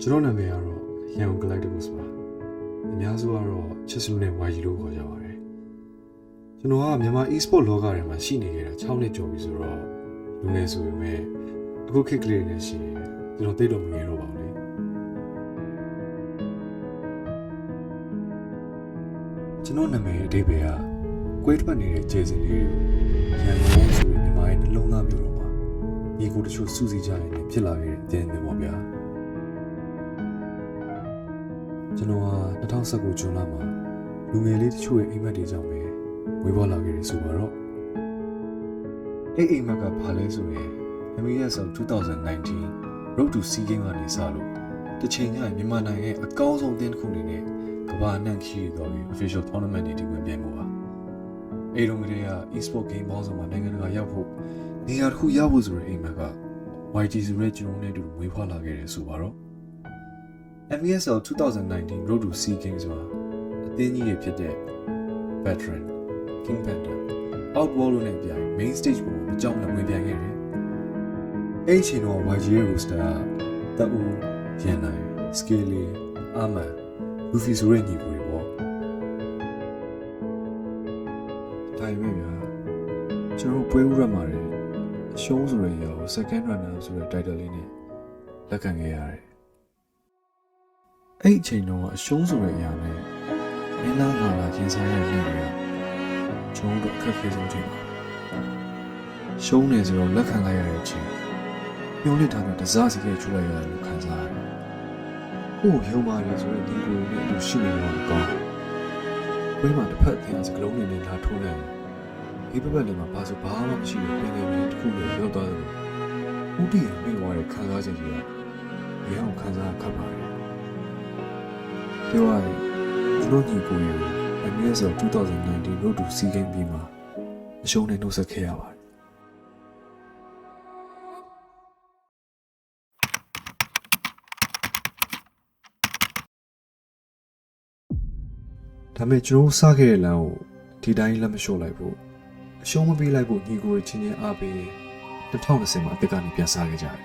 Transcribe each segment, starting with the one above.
ကျွန်တော်နာမည်ကတော့ရန်ကုန် Galacticos ပါအများစုကတော့ချစ်စလူနဲ့ YG လို့ခေါ်ကြပါတယ်ကျွန်တော်ကမြန်မာ e-sport လောကထဲမှာရှိနေခဲ့တာ6နှစ်ကျော်ပြီဆိုတော့လူငယ်ဆိုပေမဲ့အခုခေတ်ကလေးနဲ့ရှိရင်ကျွန်တော်သိတော့မငယ်တော့ပါဘူးလေကျွန်တော်နာမည်အဓိပ္ပာယ်ကကွဲထွက်နေတဲ့ကျေစင်လေးတွေကိုရန်ကုန်ဆိုရင်မြန်မာရဲ့နှလုံးသားမျိုးတော့မှာညီကိုတချို့စူးစီးကြရင်လည်းဖြစ်လာခဲ့တဲ့အတင်းတွေပေါ့ဗျာ ကျွန်တော်ဟာ2019ဇွန်လမှာလူငယ်လေးတချို့ရဲ့အိမ်မက်တွေကြောင့်ပဲဝေးပွားလာခဲ့တယ်ဆိုတော့အဲ့အိမ်မက်ကဘာလဲဆိုရင် MASL 2019 Road to Sea Games ကနေစလို့တစ်ချိန်ကျရင်မြန်မာနိုင်ငံရဲ့အကောင်းဆုံးအသင်းတစ်ခုအနေနဲ့ကမ္ဘာအနှံ့ခရီးသွားပြီး official tournament တွေဒီဝင်ပြိုင်မှုပါအဲ့တုန်းကတည်းက e-sport game ပေါင်းစုံမှာနိုင်ငံတကာရောက်ဖို့နေရာတစ်ခုရောက်ဖို့ဆိုတဲ့အိမ်မက်က YG ဆိုတဲ့ကျွန်တော်နဲ့အတူဝေးဖွားလာခဲ့တယ်ဆိုပါတော့ MSL 2019 Road to Sea Games မှာအသင်းကြီးတွေဖြစ်တဲ့ Veteran, King Panther, Outlaw လို့နဲ့ပြိုင် Main Stage ပေါ်မှာအကြောင်းလည်းဝင်ပြိုင်ခဲ့တယ်။အဲ့ဒီအချိန်တော့ YG ရဲ့ roster ကတအူးရန်နိုင် Scaly, Arman, Luffy ဆိုတဲ့ညီကိုတွေပေါ့။ဒါပေမဲ့ဗျာကျွန်တော်ပွဲဥရမှာတယ်အရှုံးဆိုတဲ့ရော second runner ဆိုတဲ့ title လေးနဲ့လက်ခံခဲ့ရတယ်။ အဲ့ဒီအချိန်တော့အရှုံးဆိုတဲ့အရာနဲ့မင်းလားငါလာရင်ဆိုင်ရတဲ့နေ့တွေကကျွန်တော်တို့အခက်အခဲဆုံးချိန်ပါရှုံးနေဆိုတော့လက်ခံလိုက်ရတဲ့အချိန်ညှို့လက်ထားတဲ့တစားစီရဲ့ချူလိုက်ရတယ်လို့ခံစားရတယ်။ကို့ရုံပါတယ်ဆိုတဲ့ဒီကိုနဲ့အတူရှိနေတော့ကောင်း။ဘွေးမှာတစ်ဖက်အင်းစကလုံးနေနဲ့လာထိုးလိုက်ဒီဘက်ဘက်လည်းမှာဘာဆိုဘာမှမရှိတဲ့ပင်လယ်ပြင်တစ်ခုလိုရောက်သွားတယ်လို့ဦးတည်ရမိသွားတဲ့ခံစားချက်ကြီးကရအောင်ခံစားခတ်ပါတယ်။ ပြောရရင်ကျွန်တော်ညီကိုရေအနည်းဆုံး2019 Road to Sea Games ပြီးမှာအရှုံးနဲ့နှုတ်ဆက်ခဲ့ရပါတယ်ဒါပေမဲ့ကျွန်တော်စခဲ့တဲ့လမ်းကိုဒီတိုင်းလက်မလျှော့လိုက်ဖို့အရှုံးမပေးလိုက်ဖို့ညီကိုရေချင်းချင်းအားပေး2020မှာအသက်ကနေပြန်စားခဲ့ကြတယ်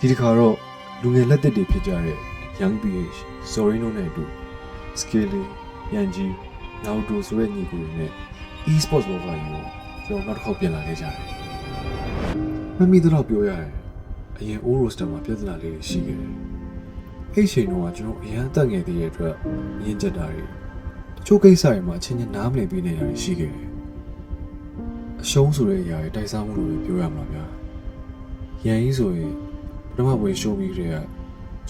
ဒီတစ်ခါတော့ လူငယ်လက်သက်တွေဖြစ်ကြတဲ့ Young PH, Sorino နဲ့အတူ Scaly, Yanji, Naruto ဆိုတဲ့ညီကိုတွေနဲ့ e-sports ဘောကကြီးကိုကျွန်တော်နောက်တစ်ခေါက်ပြန်လာခဲ့ကြတယ်။မမီတော့ပြောရရင်အရင် O roster မှာပြဿနာလေးတွေရှိခဲ့တယ်။အဲ့ဒီအချိန်တော့ကျွန်တော်အရန်တက်ငယ်သေးတဲ့အတွက်ရင်းချက်တာတွေတချို့ကိစ္စတွေမှာအချင်းချင်းနားမလည်ပြီးနေတာတွေရှိခဲ့တယ်။အရှုံးဆိုတဲ့အရာတွေတိုက်စားမှုလို့ပြောရမှာဗျာ။ရန်ကြီးဆိုရင် ပထမဝင်ရှိုးပြီးကြတဲ့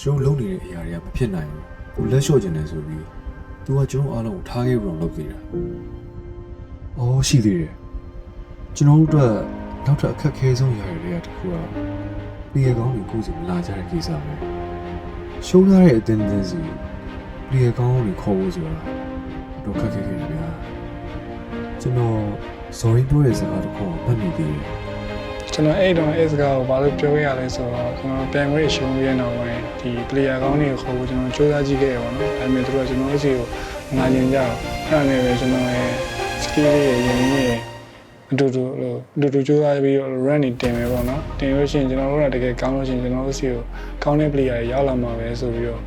ကျွန်တော်လုပ်နေတဲ့အရာတွေကမဖြစ်နိုင်ဘူး။ကိုလက်လျှော့ခြင်းနဲ့ဆိုပြီးသူကကျွန်တော်အားလုံးကိုထားခဲ့ပြီးတော့လုပ်ခဲ့တာ။အော်ရှိသေးတယ်။ကျွန်တော်တို့အတွက်နောက်ထပ်အခက်အခဲဆုံးຢာတွေကတခုကပြည်ကောင်းတွေကိုစီမလာကြတဲ့ကိစ္စပဲ။ရှုံးထားတဲ့အတင်းတင်းစီပြည်ကောင်းကိုခေါ်ဖို့ဆိုတာတော့ခက်ခဲခဲ့တယ်ဗျာ။ကျွန်တော် sorry ပြောတဲ့စကားတစ်ခုမှတ်မိသေးတယ် ကျွန်တော်အဲ့တော့အဲ့စကားကိုဘာလို့ပြောရရလဲဆိုတော့ကျွန်တော်ပြန်ခွင့်ရှုံးပြီးတဲ့နောက်ပိုင်းဒီ player ကောင်းတွေကိုခေါ်ဖို့ကျွန်တော်စူးစမ်းကြည့်ခဲ့ရပါတော့။ဒါပေမဲ့သူတို့ကကျွန်တော်အစီကိုငာကျင်ကြတော့အဲ့ဒါနဲ့ပဲကျွန်တော်ရဲ့ skill တွေရင်းရင်းအတူတူလို့အတူတူစူးစမ်းပြီးတော့ run နေတင်မယ်ပေါ့နော်။တင်လို့ရှိရင်ကျွန်တော်တို့ကတကယ်ကောင်းလို့ရှိရင်ကျွန်တော်တို့စီကိုကောင်းတဲ့ player တွေရောက်လာမှာပဲဆိုပြီးတော့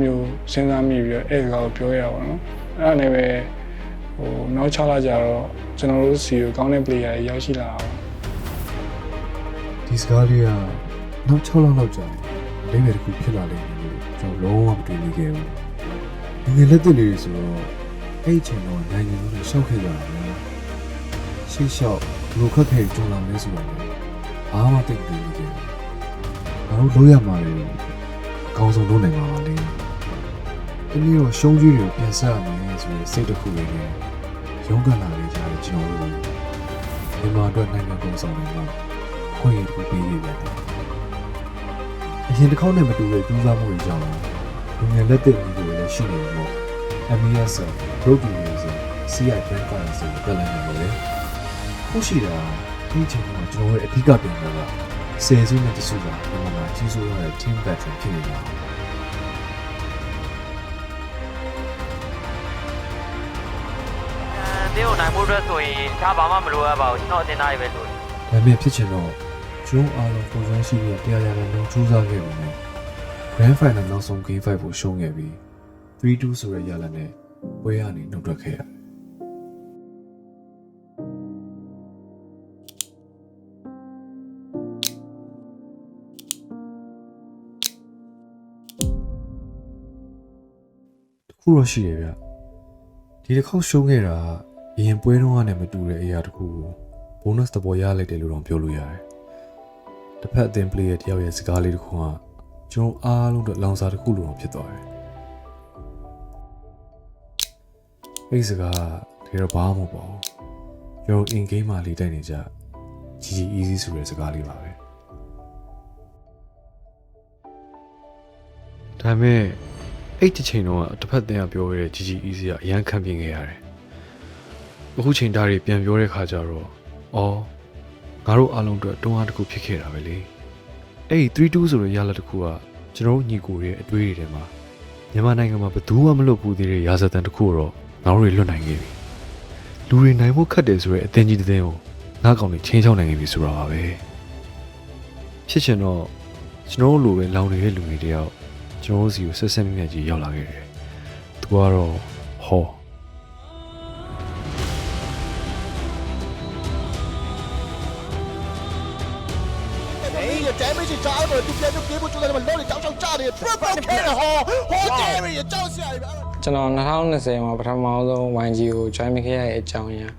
မျိုးစဉ်းစားမိပြီးတော့အဲ့စကားကိုပြောရပါတော့။အဲ့ဒါနဲ့ပဲဟိုနောက်6လကြာတော့ကျွန်တော်တို့စီကိုကောင်းတဲ့ player တွေရောက်ရှိလာအောင် ဒီစကားလေးကနောက်6လလောက်ကြာရင်လေးငယ်တစ်ခုဖြစ်လာလိမ့်မယ်လို့ကျွန်တော်လုံးဝမတွေးမိခဲ့ဘူး။ဒီငယ်လက်သက်လေးတွေဆိုတော့အဲ့ဒီအချိန်တော့နိုင်ငံလုံးနဲ့ရှောက်ခဲ့ကြတာပဲ။ရှေ့လျှောက်ဘလို့ခက်ခဲကြုံလာမလဲဆိုတော့ဘာမှသိမသိဘူး။ဘာလို့လို့ရမှာလဲအကောင်းဆုံးလုပ်နိုင်မှာပါလေ။ဒီလိုရှုံးကြီးတွေကိုပြန်ဆက်ရမယ်ဆိုတဲ့စိတ်တစ်ခုလေးနဲ့ရုန်းကန်လာခဲ့ကြတဲ့ကျွန်တော်တို့မြန်မာအတွက်နိုင်ငံကုန်ဆောင်နေမှာ ရင်တစ်ခေါက်နဲ့မတူတဲ့ကျူးစာမှုတွေကြောင့်လူငယ်လက်သက်ကြီးတွေလည်းရှိနေတယ်ပေါ့။ MES Road to Music CI Brand Finance ကိုတက်လာနေတယ်။ခုရှိတာဒီချိန်မှာကျွန်တော်ရဲ့အဓိကပြန်တာကဆယ်စုနှစ်တစုကဒီမှာကြီးစိုးရတဲ့ team veteran ဖြစ်နေတာ။တင်းကိုနိုင်ဖို့အတွက်ဆိုရင်တခြားဘာမှမလိုအပ်ပါဘူးကျွန်တော်အတင်သားတွေပဲလိုတယ်ဒါပေမဲ့ဖြစ်ချင်တော့ ကျွန်တော်အားလုံးပုံစံရှိပြီးတရားရတဲ့လုံးစူးစမ်းခဲ့ပြီနဲ့ Grand Final နောက်ဆုံး Game 5ကိုရှုံးခဲ့ပြီး3-2ဆိုတဲ့ရလဒ်နဲ့ပွဲရနေနှုတ်ထွက်ခဲ့ရတယ်တခုတော့ရှိတယ်ဗျဒီတစ်ခေါက်ရှုံးခဲ့တာအရင်ပွဲတုန်းကနဲ့မတူတဲ့အရာတစ်ခုကို bonus တပေါ်ရလိုက်တယ်လို့တော့ပြောလို့ရတယ် တစ်ဖက်အသင်း player တယောက်ရဲ့စကားလေးတစ်ခုကကျွန်တော်အားလုံးအတွက်လောင်စာတစ်ခုလိုတော့ဖြစ်သွားတယ်အဲ့ဒီစကားကတကယ်တော့ဘာမှမဟုတ်ပါဘူးကျွန်တော် in game မှာလေးတိုက်နေကြ GG easy ဆိုတဲ့စကားလေးပါပဲဒါပေမဲ့အဲ့ဒီချိန်တော့တစ်ဖက်တင်ကပြောခဲ့တဲ့ GG easy ကအရန်ခံပြင်းခဲ့ရတယ်။အခုချိန်သားတွေပြန်ပြောတဲ့ခါကျတော့အော် ငါတို့အားလုံးအတွက်တွန်းအားတစ်ခုဖြစ်ခဲ့တာပဲလေ။အဲ့ဒီ3-2ဆိုတဲ့ရလဒ်တစ်ခုကကျွန်တော်တို့ညီကိုရဲ့အတွေးတွေထဲမှာမြန်မာနိုင်ငံမှာဘယ်သူမှမလုပ်ဘူးသေးတဲ့ရာဇသံတစ်ခုတော့ငါတို့တွေလွတ်နိုင်ခဲ့ပြီ။လူတွေနိုင်ဖို့ခက်တယ်ဆိုတဲ့အသင်းကြီးတစ်သင်းကိုငါကောင်တွေချင်းချောင်းနိုင်ခဲ့ပြီဆိုတာပါပဲ။ဖြစ်ချင်တော့ကျွန်တော်တို့လိုပဲလောင်နေတဲ့လူတွေတယောက်ကျွန်တော်တို့စီကိုဆက်ဆက်မြတ်မြတ်ကြီးရောက်လာခဲ့တယ်။သူကတော့ဟော အေးရ damage ကြားအောင်သူပြန်တော့ပြေးဖို့ကြိုးစားတယ်မလို့လေတောက်ချောက်ကြတယ် proper care ဟောဟော damage ကြောက်စရာပဲကျွန်တော်2020မှာပထမဆုံး YG ကို join ခဲ့ရတဲ့အကြောင်းရင်း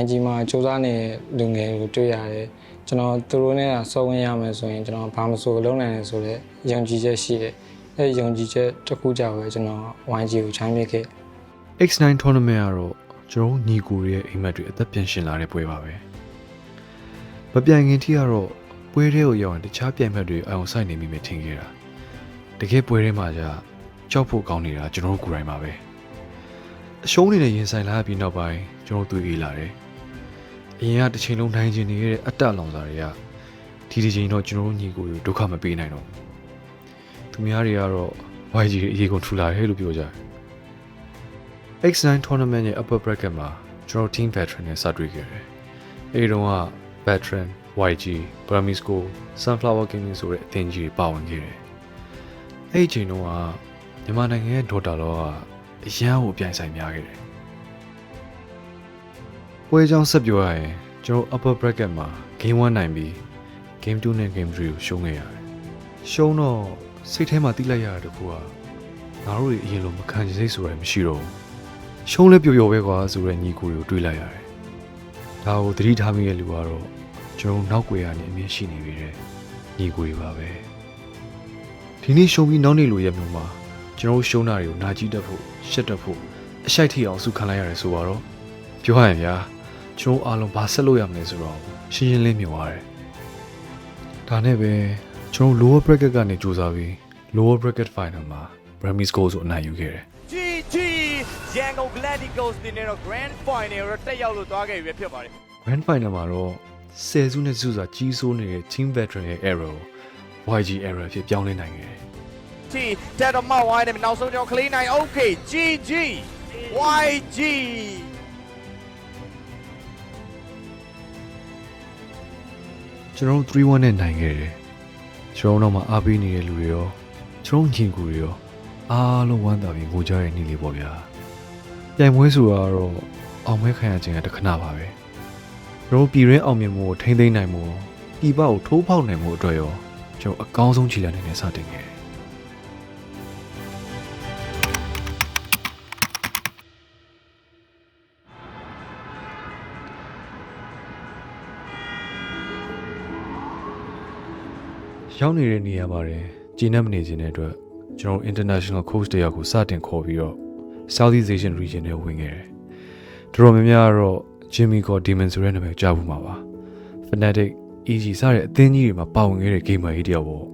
YG မှာစူးစမ်းနေလူငယ်ကိုတွေ့ရတယ်ကျွန်တော်သူတို့နဲ့ဆောင်းဝင်ရမယ်ဆိုရင်ကျွန်တော်ဘာမဆိုလုံးနိုင်တယ်ဆိုတော့ယုံကြည်ချက်ရှိတယ်အဲယုံကြည်ချက်တစ်ခုကြောက်ပဲကျွန်တော် YG ကို join ခဲ့ X9 tournament ကတော့ကျွန်တော်ညီကိုရဲ့အိမ်မက်တွေအသက်ပြန်ရှင်လာတဲ့ပွဲပါပဲမပြိုင်ခင်ထိကတော့ ပွဲထဲကိုရောက်ရင်တခြားပြိုင်ဘက်တွေအအောင်ဆိုင်နေမိမယ်ထင်ခဲ့တာ။တကယ်ပွဲထဲမှာじゃကြောက်ဖို့ကောင်းနေတာကျွန်တော်တို့ကိုယ်တိုင်ပါပဲ။အရှုံးနေနဲ့ရင်ဆိုင်လာပြီးနောက်ပိုင်းကျွန်တော်တို့တွေ့အေးလာတယ်။အရင်ကတစ်ချိန်လုံးနိုင်ကျင်နေခဲ့တဲ့အတ္တလောင်စာတွေကဒီဒီချိန်တော့ကျွန်တော်တို့ညီကိုတွေဒုက္ခမပေးနိုင်တော့ဘူး။သူများတွေကတော့ YG တွေအရေးကုန်ထူလာတယ်လို့ပြောကြတယ်။ X9 tournament ရဲ့ upper bracket မှာကျွန်တော် team veteran နဲ့စတွေ့ခဲ့တယ်။အဲဒီတော့က veteran, YG, Bramisco, Sunflower Gaming ဆိုတဲ့အသင်းကြီးတွေပါဝင်ခဲ့တယ်။အဲဒီချိန်တုန်းကမြန်မာနိုင်ငံရဲ့ Dota လောကအရန်ကိုအပြိုင်ဆိုင်များခဲ့တယ်။ပွဲကြောင်းဆက်ပြောရရင်ကျွန်တော် upper bracket မှာ game 1နိုင်ပြီး game 2နဲ့ game 3ကိုရှုံးခဲ့ရတယ်။ရှုံးတော့စိတ်ထဲမှာတိလိုက်ရတဲ့တခုကငါတို့တွေအရင်လိုမခံချင်စိတ်ဆိုတာမရှိတော့ဘူး။ရှုံးလဲပျော်ပျော်ပဲကွာဆိုတဲ့ညီကိုတွေကိုတွေးလိုက်ရတယ်။ဒါကိုသတိထားမိတဲ့လူကတော့ ကျွန်တော်နောက်ွယ်ရနေအမြင်ရှိနေပြီတဲ့ညီကိုတွေပါပဲ။ဒီနေ့ရှုံးပြီးနောက်နေ့လိုရက်မျိုးမှာကျွန်တော်ရှုံးတာတွေကိုနာကြည့်တတ်ဖို့ရှက်တတ်ဖို့အရှိုက်ထိအောင်စုခံလိုက်ရတယ်ဆိုတော့ပြောရရင်ဗျာကျွန်တော်အားလုံးဘာဆက်လို့ရမလဲဆိုတော့ရှင်းရှင်းလင်းမြင်သွားတယ်။ဒါနဲ့ပဲကျွန်တော် lower bracket ကနေစူးစမ်းပြီး lower bracket final မှာ Bramis goal ဆိုအနိုင်ယူခဲ့တယ် GG ရန်ကုန် Gladiators တင်နေတော့ Grand Final ရောတက်ရောက်လို့သွားခဲ့ပြီပဲဖြစ်ပါတယ် Grand Final မှာတော့ ဆယ်စုနှစ်စုစာကြီးစိုးနေတဲ့ Team Veteran ရဲ့ error ကို YG error ဖြစ်ပြောင်းလဲနိုင်ခဲ့တယ်။ T တက်တော့မှဝိုင်းတယ်နောက်ဆုံးကျွန်တော် clean နိုင် okay GG YG ကျွန်တော်တို့3-1နဲ့နိုင်ခဲ့တယ်ကျွန်တော်တို့တော့မှအားပေးနေတဲ့လူတွေရောကျွန်တော်ညီကိုတွေရောအားလုံးဝမ်းသာပြီးငိုကြတဲ့နေ့လေးပေါ့ဗျာပြိုင်ပွဲဆိုတာကတော့အောင်မဲခံရခြင်းကတစ်ခဏပါပဲ ကျွန်တော်တို့ပြည်ရင်းအောင်မြင်မှုကိုထိမ့်သိမ်းနိုင်မှုပြည်ပကိုထိုးဖောက်နိုင်မှုအတွက်ရောကျွန်တော်အကောင်းဆုံးခြေလှမ်းတွေနဲ့စတင်ခဲ့တယ်ရောက်နေတဲ့နေရာပါတယ်ကျင်းနေမနေခြင်းတဲ့အတွက်ကျွန်တော် international coach တယောက်ကိုစတင်ခေါ်ပြီးတော့ Southeast Asian region နဲ့ဝင်ခဲ့တယ်။တော်တော်များများကတော့ Jimmy God Demon ဆိုတဲ့နာမည်ကြားဘူးမှာပါ။ Fnatic, EG စတဲ့အသင်းကြီးတွေမှာပါဝင်ခဲ့တဲ့ gamer ကြီးတယောက်ပေါ့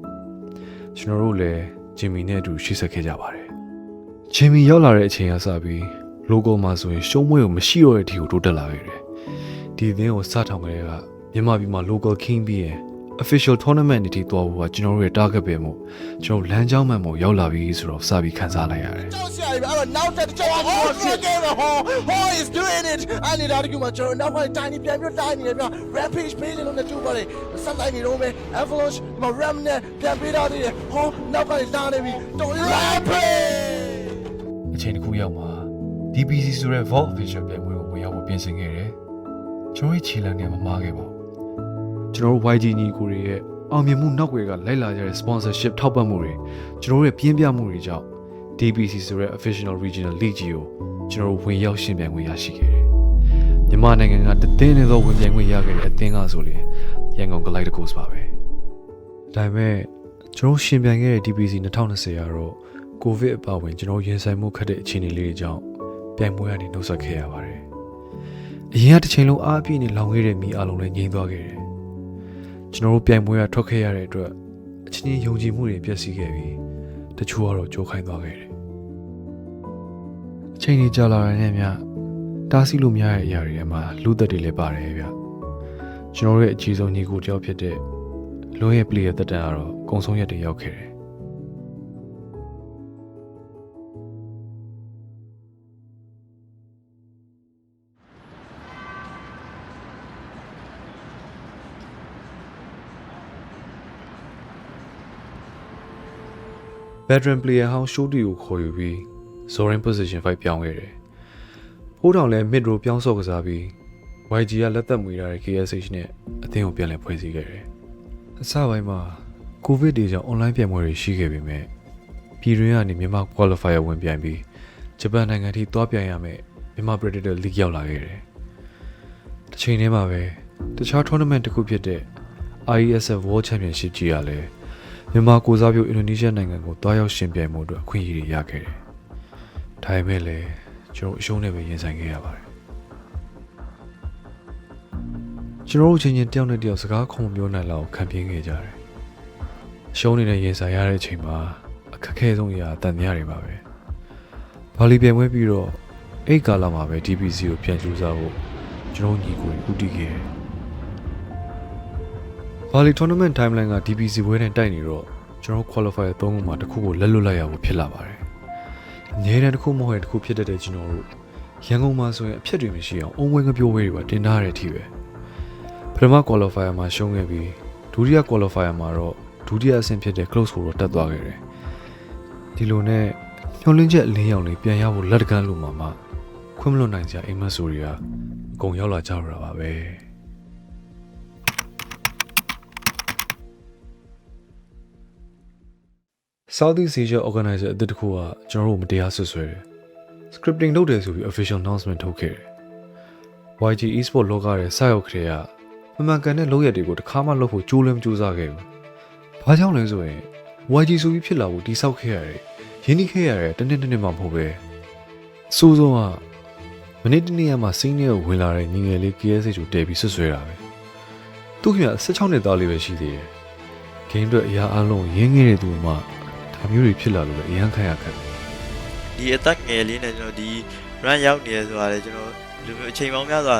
။ကျွန်တော်တို့လည်း Jimmy နဲ့အတူရှိဆက်ခဲ့ကြပါတယ်။ Jimmy ရောက်လာတဲ့အချိန်ကစပြီး logo မှာဆိုရင်ရှုံးမွေးကိုမရှိတော့တဲ့အထိကိုတိုးတက်လာခဲ့တယ်။ဒီအသင်းကိုစထောင်ခဲ့တဲ့ကမြန်မာပြည်မှာ local king ပြီးရင် official tournament တွေထိသွားဖို့ကကျွန်တော်တို့ရဲ့ target ပဲမို့ကျွန်တော်လမ်းကြောင်းမှန်မို့ရောက်လာပြီဆိုတော့စပြီးခန်းစားလိုက်ရတယ်ကြောက်စရာကြီးပဲအဲ့တော့နောက်တက်ကြောက်ဟောရှိခဲ့ပဲဟော Hall is doing it အဲ့ဒီတော့ဒီမှာကျွန်တော်နောက်ပိုင်းတိုင်းပြန်ပြတိုင်းနေတယ်ပြ rampage page လို့လည်းတူပါတယ်ဆက်လိုက်နေတော့မယ် avalanche ဒီမှာ ram နဲ့ပြန်ပေးထားသေးတယ်ဟောနောက်ကနေလာနေပြီတော် rampage အချိန်တစ်ခုရောက်မှာ DPC ဆိုတဲ့ Vault Official ပြိုင်ပွဲကိုဝင်ရောက်ဖို့ပြင်ဆင်ခဲ့တယ်ကျွန်တော်ရဲ့ခြေလမ်းတွေမမားခဲ့ပါဘူး ကျွန်တော်တို့ YG ညီကိုတွေရဲ့အောင်မြင်မှုနောက်ွယ်ကလိုက်လာကြတဲ့ sponsorship ထောက်ပံ့မှုတွေကျွန်တော်တို့ရဲ့ပြင်းပြမှုတွေကြောင့် DPC ဆိုတဲ့ Official Regional League ကြီးကိုကျွန်တော်တို့ဝင်ရောက်ရှင်ပြိုင်ခွင့်ရရှိခဲ့တယ်မြန်မာနိုင်ငံကတသိန်းနဲ့သောဝင်ပြိုင်ခွင့်ရခဲ့တဲ့အသင်းကဆိုရင်ရန်ကုန် Galacticos ပါပဲဒါပေမဲ့ကျွန်တော်ရှင်ပြိုင်ခဲ့တဲ့ DPC 2020ကတော့ကိုဗစ်အပါအဝင်ကျွန်တော်ရင်ဆိုင်မှုခက်တဲ့အခြေအနေလေးတွေကြောင့်ပြိုင်ပွဲကနေနှုတ်ဆက်ခဲ့ရပါတယ်။အရင်ကတစ်ချိန်လုံးအားအပြည့်နဲ့လောင်ခဲ့တဲ့မိအလုံးလည်းငြိမ်းသွားခဲ့တယ်။ ကျွန်တော်တို့ပြိုင်ပွဲကထွက်ခဲ့ရတဲ့အတွက်အချင်းချင်းယုံကြည်မှုတွေပျက်စီးခဲ့ပြီးတချို့ကတော့ကြိုးခိုင်းသွားခဲ့တယ်။အချိန်ကြီးကြာလာတဲ့နဲ့မြတားဆီးလို့မရတဲ့အရာတွေထဲမှာလူသက်တွေလည်းပါတယ်ဗျ။ကျွန်တော်တို့ရဲ့အကြီးဆုံးညီကိုတယောက်ဖြစ်တဲ့လွန်ရဲ့ player တက်တန်ကတော့ကုံဆုံးရက်တွေရောက်ခဲ့တယ် veteran player ဟောင်း Shoti ကိုခေါ်ယူပြီး Zorin position 5ပြောင်းခဲ့တယ်။ဖိုးတောင်လည်း mid row ပြောင်းဆော့ကစားပြီး YG ကလက်သက်မွေထားတဲ့ KSH နဲ့အသင်းကိုပြန်လည်ဖွဲ့စည်းခဲ့တယ်။အစပိုင်းမှာ COVID တွေကြောင့် online ပြိုင်ပွဲတွေရှိခဲ့ပေမဲ့ပြည်တွင်းကနေမြန်မာ qualifier ဝင်ပြိုင်ပြီးဂျပန်နိုင်ငံထိသွားပြိုင်ရမယ်မြန်မာ Predator League ရောက်လာခဲ့တယ်။တစ်ချိန်တည်းမှာပဲတခြား tournament တစ်ခုဖြစ်တဲ့ IESF World Championship ကြီးကလည်း မြန်မာကိုစားပြုအင်ဒိုနီးရှားနိုင်ငံကိုတွားရောက်ရှင်ပြိုင်မှုအတွက်အခွင့်အရေးတွေရခဲ့တယ်။ဒါပေမဲ့လည်းကျွန်တော်အရှုံးနဲ့ပဲရင်ဆိုင်ခဲ့ရပါတယ်။ကျွန်တော်တို့ချင်းချင်းတယောက်နဲ့တယောက်စကားခုံမပြောနိုင်လောက်ခံပြင်းခဲ့ကြတယ်။အရှုံးနေနဲ့ရင်ဆိုင်ရတဲ့အချိန်မှာအခက်အခဲဆုံးအရာတန်မြတွေပါပဲ။ဘာလီပြိုင်ပွဲပြီးတော့အဲ့ကာလမှာပဲ DPC ကိုပြန်ကြိုးစားဖို့ကျွန်တော်ညီကိုဦးတည်ခဲ့တယ်။ Volley Tournament Timeline က DPC ပွဲနဲ့တိုက်နေတော့ကျွန်တော် qualifier 3ခုမှာတစ်ခုကိုလက်လွတ်လိုက်ရဖို့ဖြစ်လာပါတယ်။အငြင်းတန်းတစ်ခုမဟုတ်တဲ့တစ်ခုဖြစ်တတ်တဲ့ကျွန်တော်တို့ရန်ကုန်မှာဆိုရင်အဖြစ်တွေမရှိအောင်အုံဝင်ကပြိုးဝဲတွေပါတင်ထားတဲ့အထိပဲ။ပထမ qualifier မှာရှုံးခဲ့ပြီးဒုတိယ qualifier မှာတော့ဒုတိယအဆင့်ဖြစ်တဲ့ close ကိုတော့တက်သွားခဲ့တယ်။ဒီလိုနဲ့ညှော်လင်းချက်အလင်းရောင်လေးပြန်ရဖို့လက်တကမ်းလို့မှမှခွင့်မလွတ်နိုင်စရာအိမ်မက်ဆိုတွေကအကုန်ရောက်လာကြတော့တာပါပဲ။ Southeast Asia Organizer အသစ်တစ်ခုကကျွန်တော်တို့မတရားဆွဆွဲတယ်။ scripting လုပ်တယ်ဆိုပြီး official announcement ထုတ်ခဲ့တယ်။ YG Esport လောကရဲ့စရောက်ခရေကမမှန်ကန်တဲ့လုပ်ရက်တွေကိုတစ်ခါမှလုပ်ဖို့ကြိုးလည်းမကြိုးစားခဲ့ဘူး။ဘာကြောင့်လဲဆိုရင် YG ဆိုပြီးဖြစ်လာဖို့တိဆောက်ခဲ့ရတယ်။ရင်းနှီးခဲ့ရတယ်တနေ့တနေ့မှမဟုတ်ပဲ။စိုးစိုးကမနေ့တနေ့ကမှစိမ့်နဲ့ဝင်လာတဲ့ညီငယ်လေး KSH ကိုတဲပြီးဆွဆွဲတာပဲ။သူ့ခင်ဗျ16နှစ်သားလေးပဲရှိသေးတယ်။ game အတွက်အရာအလုံးရင်းငယ်တဲ့သူမှ ဒါမျိုးတွေဖြစ်လာလို့လည်းအရန်ခံရခက်တယ်ဒီအသက်ငယ်လေးနဲ့ကျွန်တော်ဒီ run ရောက်နေရဆိုတာလေကျွန်တော်ဒီလိုမျိုးအချိန်ပေါင်းများစွာ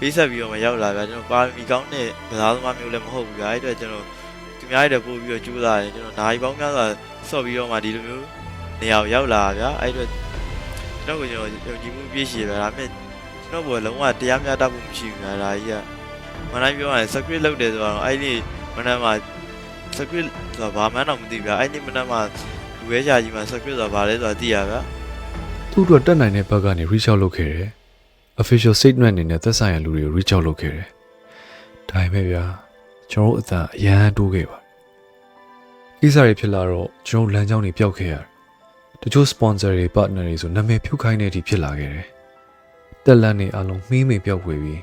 ပေးဆက်ပြီးတော့မှရောက်လာဗျာကျွန်တော်ပါမီကောင်းတဲ့ကစားသမားမျိုးလည်းမဟုတ်ဘူးဗျာအဲ့အတွက်ကျွန်တော်သူများတွေပို့ပြီးတော့ကြိုးစားတယ်ကျွန်တော်ဓာတ်ပေါင်းများစွာဆော့ပြီးတော့မှဒီလိုမျိုးနေရာကိုရောက်လာဗျာအဲ့အတွက်ကျွန်တော်ကကျွန်တော်ယုံကြည်မှုပြည့်ရှိဗျာဒါပေမဲ့ကျွန်တော်ဘောလုံးဝတရားမျှတမှုမရှိဘူးဗျာဒါကြီးကမနိုင်ပြောရရင် script လုပ်တယ်ဆိုတော့အဲ့ဒီမနက်မှာ script ဆိုတာဘာမှန်းတော့မသိဗျာအဲ့ဒီမနက်မှာလူရဲချာကြီးမှာ script ဆိုတာဘာလဲဆိုတာသိရဗျာသူ့အတွက်တက်နိုင်တဲ့ဘက်ကနေ reach out လုပ်ခဲ့တယ် official statement အနေနဲ့သက်ဆိုင်ရာလူတွေကို reach out လုပ်ခဲ့တယ်ဒါပေမဲ့ဗျာကျွန်တော်တို့အတန်အရန်တိုးခဲ့ပါကိစ္စတွေဖြစ်လာတော့ကျွန်တော်တို့လမ်းကြောင်းတွေပျောက်ခဲ့ရတယ်တချို့ sponsor တွေ partner တွေဆိုနာမည်ဖြုတ်ခိုင်းတဲ့အထိဖြစ်လာခဲ့တယ်တက်လန်းနေအလုံးမှီးမိန်ပျောက်ွယ်ပြီး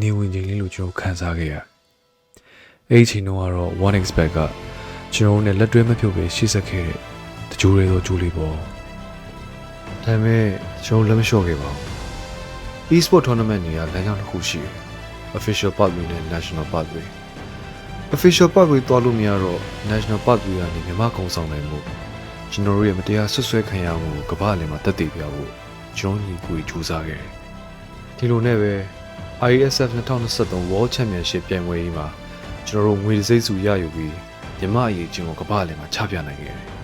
နေဝင်ချိန်လေးလို့ကျွန်တော်ခံစားခဲ့ရတယ် အဲ့ဒီအချိန်တုန်းကတော့ one expect ကကျွန်တော်တို့နဲ့လက်တွဲမဖြုတ်ပဲရှေ့ဆက်ခဲ့တဲ့တကြိုးရဲသောကြိုးလေးပေါ့ဒါပေမဲ့ကျွန်တော်လက်မလျှော့ခဲ့ပါဘူး e-sport tournament တွေကလမ်းကြောင်းတစ်ခုရှိတယ် official pathway နဲ့ national pathway official pathway သွားလို့မရတော့ national pathway ကနေမြန်မာကုံဆောင်နိုင်မှုကျွန်တော်တို့ရဲ့မတရားဆွဆွဲခံရမှုကိုကမ္ဘာလယ်မှာတက်တည်ပြဖို့ကျွန်တော်ညီကိုကြိုးစားခဲ့တယ်ဒီလိုနဲ့ပဲ ISF 2023 World Championship ပြိုင်ပွဲကြီးမှာ ကျွန်တော်တို့ငွေတစ်စိမ့်စုရယူပြီးမြမအရေးချင်းကိုကမ္ဘာ့အလယ်မှာချပြနိုင်ခဲ့တယ်